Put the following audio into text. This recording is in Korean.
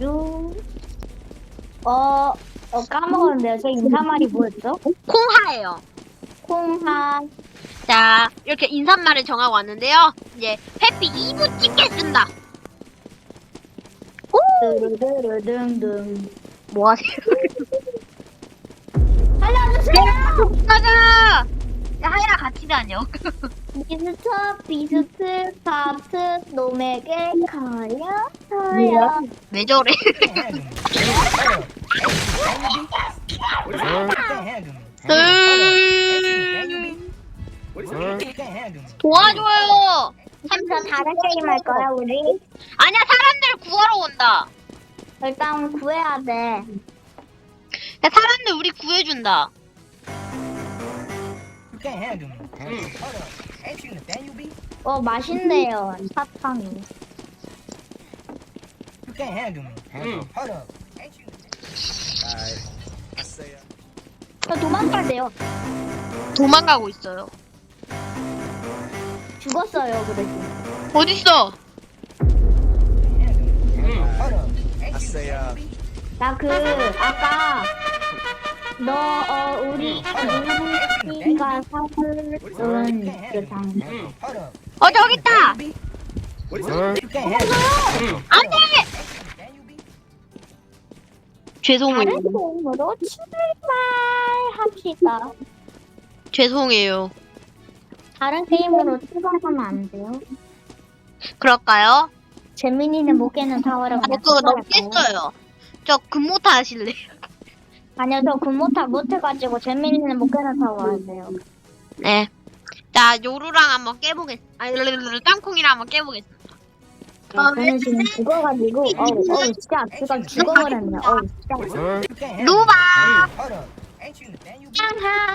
루. 어, 어, 까먹었는데요. 저 인사말이 뭐였죠? 콩하예요. 콩하. 자, 이렇게 인사말을 정하고 왔는데요. 이제 해피 2부 찍겠습니다. 드르드르등등. 뭐 하세요? 알려주세요! 가자! 야, 하이라 같이 다녀. 비스터, 비스트, 파트, 놈에게 가야, 가야. 왜 저래? 도와줘요! 삼사 다른 게임 할 거야, 우리? 아니야, 사람들 구하러 온다. 일단 구해야 돼. 야, 사람들 우리 구해준다. 어, 맛있네요, 사탕이. 저 도망가야 돼요. 도망가고 있어요. 죽었어요, 그래도. 어딨어? 나 그, 아까, 너, 어, 우리, 우리가 사는 그 장. 어, 저기 있다! 안 돼! 죄송해요. 다른 게임으로 출발 합시다. 죄송해요. 다른 게임으로 출발하면 안 돼요? 그럴까요? 재민이는 못 깨는 타워를 아, 그냥 그거 너무? 깼어요. 저 금모타 하실래요? 아니요, 저 금모타 못해가지고 재민이는 못 타워 하세요. 네. 자, 요루랑 한번 깨보겠, 아니, 땅콩이랑 한번 깨보겠습니다. 아, 저는 지금 죽어가지고, 어우, 어우, 진짜, 지금 죽어버렸네, 어우, 진짜. 루바! 짱하!